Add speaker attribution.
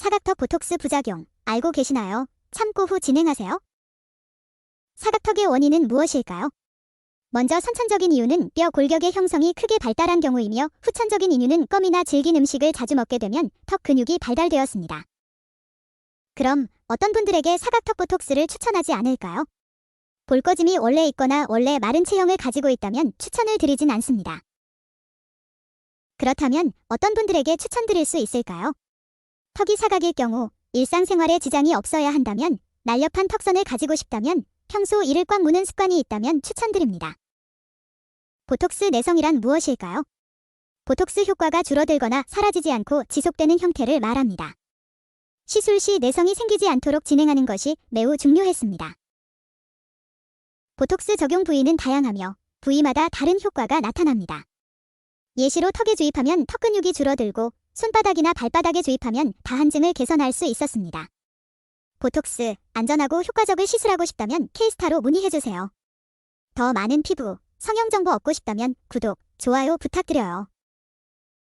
Speaker 1: 사각턱 보톡스 부작용 알고 계시나요? 참고 후 진행하세요. 사각턱의 원인은 무엇일까요? 먼저 선천적인 이유는 뼈 골격의 형성이 크게 발달한 경우이며 후천적인 이유는 껌이나 질긴 음식을 자주 먹게 되면 턱 근육이 발달되었습니다. 그럼 어떤 분들에게 사각턱 보톡스를 추천하지 않을까요? 볼거짐이 원래 있거나 원래 마른 체형을 가지고 있다면 추천을 드리진 않습니다. 그렇다면 어떤 분들에게 추천드릴 수 있을까요? 턱이 사각일 경우 일상생활에 지장이 없어야 한다면 날렵한 턱선을 가지고 싶다면 평소 이를 꽉 무는 습관이 있다면 추천드립니다. 보톡스 내성이란 무엇일까요? 보톡스 효과가 줄어들거나 사라지지 않고 지속되는 형태를 말합니다. 시술 시 내성이 생기지 않도록 진행하는 것이 매우 중요했습니다. 보톡스 적용 부위는 다양하며 부위마다 다른 효과가 나타납니다. 예시로 턱에 주입하면 턱 근육이 줄어들고 손바닥이나 발바닥에 주입하면 다한증을 개선할 수 있었습니다. 보톡스 안전하고 효과적을 시술하고 싶다면 K스타로 문의해주세요. 더 많은 피부, 성형 정보 얻고 싶다면 구독, 좋아요 부탁드려요.